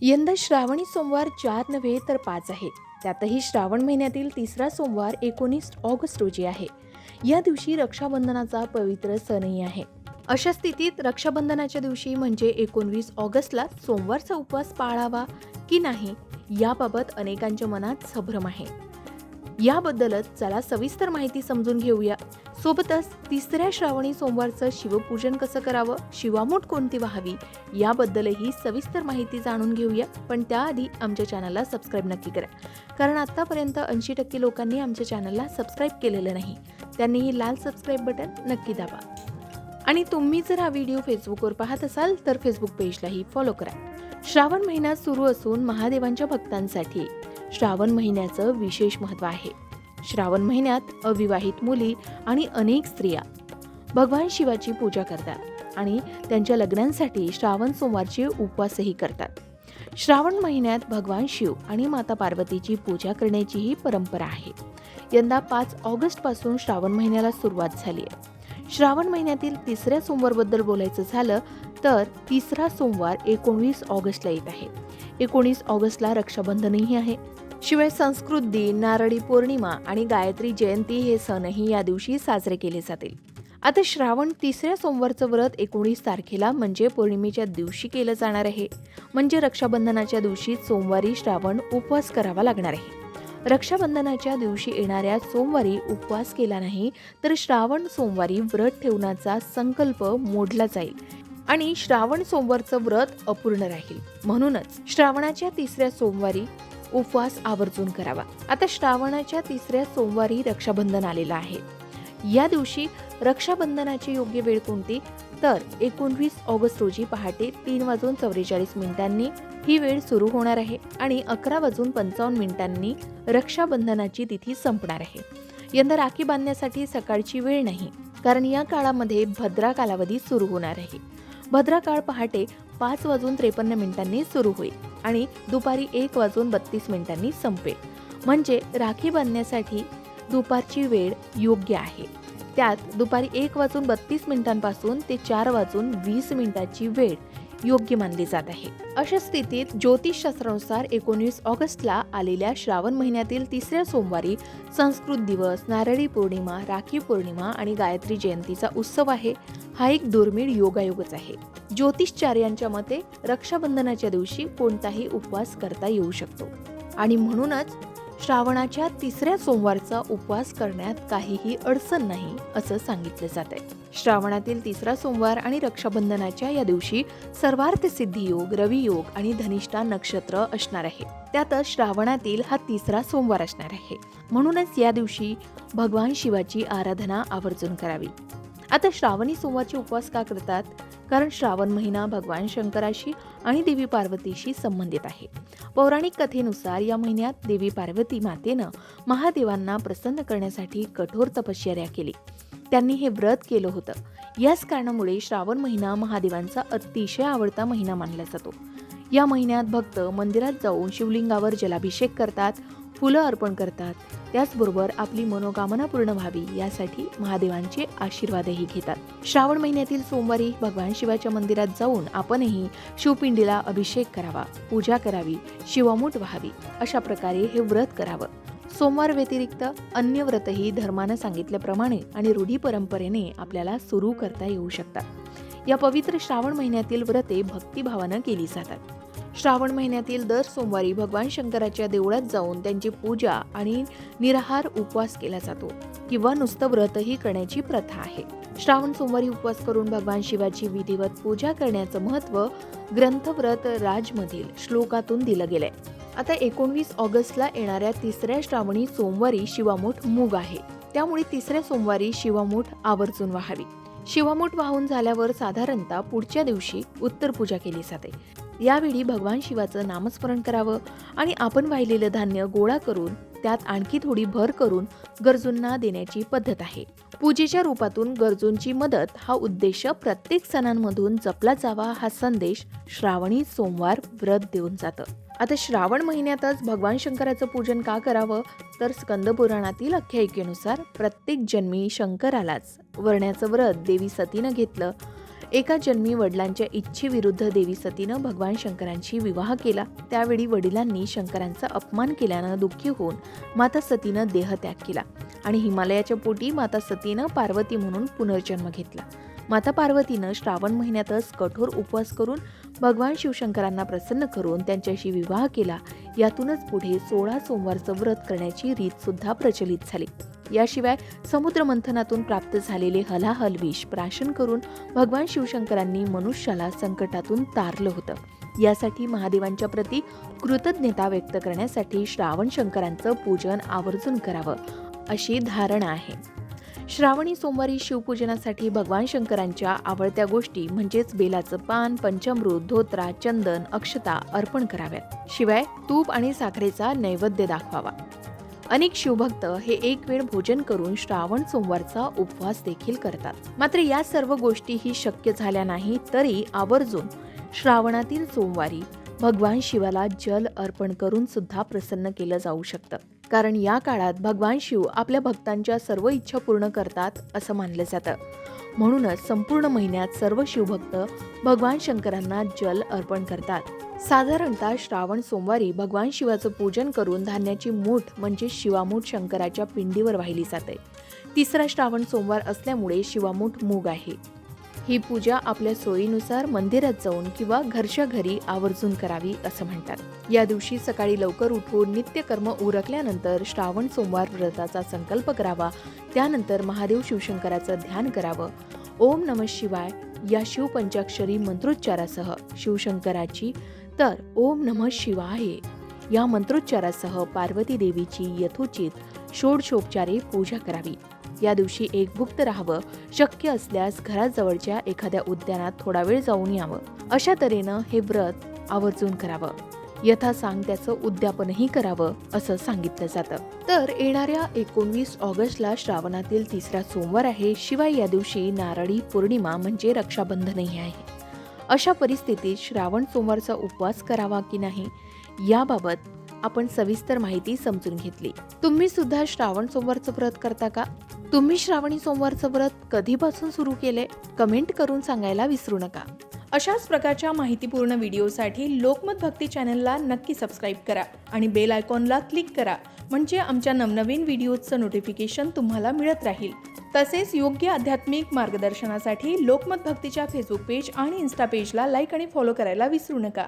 यंदा श्रावणी सोमवार चार नव्हे तर पाच आहेत त्यातही श्रावण महिन्यातील तिसरा सोमवार एकोणीस ऑगस्ट रोजी आहे. या दिवशी रक्षाबंधनाचा पवित्र सणही आहे. अशा स्थितीत रक्षाबंधनाच्या दिवशी म्हणजे एकोणवीस ऑगस्टला सोमवारचा उपवास पाळावा की नाही याबाबत अनेकांच्या मनात संभ्रम आहे. याबद्दलच चला सविस्तर माहिती समजून घेऊया. सोबतच तिसऱ्या श्रावणी सोमवारचं शिवपूजन कसं करावं शिवामूठ कोणती व्हावी याबद्दलही सविस्तर माहिती जाणून घेऊया. पण त्याआधी आमच्या चॅनलला सबस्क्राईब नक्की करा. कारण आत्तापर्यंत ऐंशी टक्के लोकांनी आमच्या चॅनलला सबस्क्राईब केलेलं नाही. त्यांनी ही लाल सबस्क्राईब बटन नक्की दाबा. आणि तुम्ही जर हा व्हिडिओ फेसबुकवर पाहत असाल तर फेसबुक पेजलाही फॉलो करा. श्रावण महिना सुरू असून महादेवांच्या भक्तांसाठी श्रावण महिन्याचं विशेष महत्त्व आहे. श्रावण महिन्यात अविवाहित मुली आणि अनेक स्त्रिया भगवान शिवाची पूजा करतात आणि त्यांच्या लग्नांसाठी श्रावण सोमवारचे उपवासही करतात. श्रावण महिन्यात भगवान शिव आणि माता पार्वतीची पूजा करण्याचीही परंपरा आहे. यंदा पाच ऑगस्टपासून श्रावण महिन्याला सुरुवात झाली आहे. श्रावण महिन्यातील तिसऱ्या सोमवारबद्दल बोलायचं झालं तर तिसरा सोमवार एकोणवीस ऑगस्टला येत आहे. एकोणीस ऑगस्टला रक्षाबंधनही आहे. शिवाय संस्कृत दिन नारळी पौर्णिमा आणि गायत्री जयंती हे सणही या दिवशी साजरे केले जातील. आता श्रावण तिसऱ्या सोमवारचं व्रत एकोणीस तारखेला म्हणजे पौर्णिमेच्या दिवशी केलं जाणार आहे. म्हणजे रक्षाबंधनाच्या दिवशी सोमवारी श्रावण उपवास करावा लागणार आहे. रक्षाबंधनाच्या दिवशी येणाऱ्या सोमवारी उपवास केला नाही तर श्रावण सोमवारी व्रत ठेवण्याचा संकल्प मोडला जाईल आणि श्रावण सोमवारचं व्रत अपूर्ण राहील. म्हणूनच श्रावणाच्या तिसऱ्या सोमवारी उपवास आवर्जून करावा. आता श्रावणाच्या तिसऱ्या सोमवारी रक्षाबंधन आलेलं आहे. या दिवशी रक्षाबंधनाची योग्य वेळ कोणती? तर एकोणवीस ऑगस्ट रोजी पहाटे तीन वाजून चौवेचाळीस मिनिटांनी ही वेळ सुरू होणार आहे आणि अकरा वाजून पंचावन्न मिनिटांनी रक्षाबंधनाची तिथी संपणार आहे. यंदा राखी बांधण्यासाठी सकाळची वेळ नाही कारण या काळामध्ये भद्रा कालावधी सुरू होणार आहे. भद्रा काळ पहाटे पाच वाजून त्रेपन्न मिनिटांनी सुरू होईल. आणि दुपारी एक वाजून बत्तीस मिनिटांनी संपेल. म्हणजे राखी बांधण्यासाठी दुपारची वेळ योग्य आहे. त्यात दुपारी एक वाजून बत्तीस मिनिटांपासून ते चार वाजून वीस मिनिटाची वेळ योग्य मानली जात आहे. अशा स्थितीत ज्योतिषशास्त्रानुसार एकोणीस ऑगस्टला आलेल्या श्रावण महिन्यातील तिसऱ्या सोमवारी संस्कृत दिवस नारळी पौर्णिमा राखी पौर्णिमा आणि गायत्री जयंतीचा उत्सव आहे. हा एक दुर्मिळ योगायोगच आहे. ज्योतिषचार्यांच्या मते रक्षाबंधनाच्या दिवशी कोणताही उपवास करता येऊ शकतो. आणि म्हणूनच श्रावणाच्या तिसऱ्या सोमवारचा उपवास करण्यात काहीही अडचण नाही असं सांगितलं जात आहे श्रावणातील तिसरा सोमवार आणि रक्षाबंधनाच्या या दिवशी सर्वार्थ सिद्धी योग रवी योग आणि धनिष्ठा नक्षत्र असणार आहे. त्यातच श्रावणातील हा तिसरा सोमवार असणार आहे. म्हणूनच या दिवशी भगवान शिवाची आराधना आवर्जून करावी. आता श्रावणी सोमवारचे उपवास का करतात? कारण श्रावण महिना भगवान शंकराशी आणि देवी पार्वतीशी संबंधित आहे. पौराणिक कथेनुसार या महिन्यात देवी पार्वती मातेनं महादेवांना प्रसन्न करण्यासाठी कठोर तपश्चर्या केली. त्यांनी हे व्रत केलं होतं. याच कारणामुळे श्रावण महिना महादेवांचा अतिशय आवडता महिना मानला जातो. या महिन्यात भक्त मंदिरात जाऊन शिवलिंगावर जलाभिषेक करतात फुलं अर्पण करतात त्याचबरोबर आपली मनोकामना पूर्ण व्हावी यासाठी महादेवांचे आशीर्वादही घेतात. श्रावण महिन्यातील सोमवारी भगवान शिवाच्या मंदिरात जाऊन आपणही शिवपिंडीला अभिषेक करावा पूजा करावी शिवमूठ व्हावी अशा प्रकारे हे व्रत करावं. सोमवार व्यतिरिक्त अन्य व्रतही धर्मानं सांगितल्याप्रमाणे आणि रूढी परंपरेने आपल्याला सुरू करता येऊ शकतात. या पवित्र श्रावण महिन्यातील व्रते भक्तिभावानं केली जातात. श्रावण महिन्यातील दर सोमवारी भगवान शंकराच्या देवळात जाऊन त्यांची पूजा आणि निराहार उपवास केला जातो किंवा नुसतं व्रतही करण्याची प्रथा आहे. श्रावण सोमवारी उपवास करून भगवान शिवाची विधिवत पूजा करण्याचं महत्त्व ग्रंथव्रत राजमधील श्लोकातून दिलं गेलंय. आता एकोणवीस ऑगस्टला येणाऱ्या तिसऱ्या श्रावणी सोमवारी शिवामूठ मूग आहे. त्यामुळे तिसऱ्या सोमवारी शिवामूठ आवर्जून व्हावी. शिवामूठ वाहून झाल्यावर साधारणतः पुढच्या दिवशी उत्तर पूजा केली जाते. यावेळी भगवान शिवाचं नामस्मरण करावं आणि आपण वाहिलेलं धान्य गोळा करून त्यात आणखी थोडी भर करून गरजूंना देण्याची पद्धत आहे. पूजेच्या रूपातून गरजूंची मदत हा उद्देश प्रत्येक सणांमधून जपला जावा हा संदेश श्रावणी सोमवार व्रत देऊन जातं. आता श्रावण महिन्यातच भगवान शंकराचं पूजन का करावं? तर स्कंद पुराणातील आख्यायिकेनुसार प्रत्येक जन्मी शंकरालाच. वरण्याचं व्रत देवी सतीनं घेतलं एका जन्मी वडिलांच्या इच्छेविरुद्ध देवी सतीनं भगवान शंकरांशी विवाह केला. त्यावेळी वडिलांनी शंकरांचा अपमान केल्यानं दुःखी होऊन माता सतीनं देहत्याग केला. आणि हिमालयाच्या पोटी माता सतीनं पार्वती म्हणून पुनर्जन्म घेतला. माता पार्वतीनं श्रावण महिन्यातच कठोर उपवास करून भगवान शिवशंकरांना प्रसन्न करून त्यांच्याशी विवाह केला. यातूनच पुढे सोळा सोमवारचं व्रत करण्याची रीत सुद्धा प्रचलित झाली. याशिवाय समुद्र मंथनातून प्राप्त झालेले हलाहल विष प्राशन करून भगवान शिवशंकरांनी मनुष्याला संकटातून तारलं होतं. यासाठी महादेवांच्या प्रती कृतज्ञता व्यक्त करण्यासाठी श्रावण शंकरांचं पूजन आवर्जून करावं अशी धारणा आहे. श्रावणी सोमवारी शिवपूजनासाठी भगवान शंकरांच्या आवडत्या गोष्टी म्हणजेच बेलाचं पान पंचमृत धोत्रा चंदन अक्षता अर्पण कराव्यात. शिवाय तूप आणि साखरेचा नैवेद्य दाखवावा. अनेक शिवभक्त हे एक वेळ भोजन करून श्रावण सोमवारचा उपवास देखील करतात. मात्र या सर्व गोष्टीही शक्य झाल्या नाही तरी आवर्जून श्रावणातील सोमवारी भगवान शिवाला जल अर्पण करून सुद्धा प्रसन्न केलं जाऊ शकतं. कारण या काळात भगवान शिव आपल्या भक्तांच्या सर्व इच्छा पूर्ण करतात असं मानलं जातं. म्हणूनच संपूर्ण महिन्यात सर्व शिवभक्त भगवान शंकरांना जल अर्पण करतात. साधारणतः श्रावण सोमवारी भगवान शिवाचं पूजन करून धान्याची मूठ म्हणजे शिवामूठ शंकराच्या पिंडीवर वाहिली जाते. तिसरा श्रावण सोमवार असल्यामुळे शिवामूठ मूग आहे. ही पूजा आपल्या सोयीनुसार मंदिरात जाऊन किंवा घरच्या घरी आवर्जून करावी असं म्हणतात. या दिवशी सकाळी लवकर उठून नित्यकर्म उरकल्यानंतर श्रावण सोमवार व्रताचा संकल्प करावा. त्यानंतर महादेव शिवशंकराचं ध्यान करावं. ओम नम शिवाय या शिवपंचाक्षरी मंत्रोच्चारासह शिवशंकराची तर ओम नम शिवाय या मंत्रोच्चारासह पार्वती देवीची यथोचित षोडशोपचारे पूजा करावी. या दिवशी एकभुक्त राहावं शक्य असल्यास घराजवळच्या एखाद्या उद्यानात थोडा वेळ जाऊन यावं. अशा तऱ्हेनं हे व्रत आवर्जून करावं. यथा सांग त्याचं उद्यापनही करावं असं सांगितलं जातं. तर येणाऱ्या एकोणवीस ऑगस्टला श्रावणातील तिसरा सोमवार आहे. शिवाय या दिवशी नारळी पौर्णिमा म्हणजे रक्षाबंधनही आहे. अशा परिस्थितीत श्रावण सोमवारचा उपवास करावा की नाही? याबाबत आपण सविस्तर माहिती समजून घेतली. तुम्ही सुद्धा श्रावण सोमवारचं व्रत करता का? तुम्ही श्रावणी सोमवारचं व्रत कधीपासून सुरू केले कमेंट करून सांगायला विसरू नका. अशाच प्रकारच्या माहितीपूर्ण व्हिडिओसाठी लोकमत भक्ती चॅनलला नक्की सबस्क्राईब करा आणि बेल आयकॉनला क्लिक करा म्हणजे आमच्या नवनवीन व्हिडिओजचं नोटिफिकेशन तुम्हाला मिळत राहील. तसेच योग्य आध्यात्मिक मार्गदर्शनासाठी लोकमत भक्तीच्या फेसबुक पेज आणि इन्स्टा पेजला लाईक आणि फॉलो करायला विसरू नका.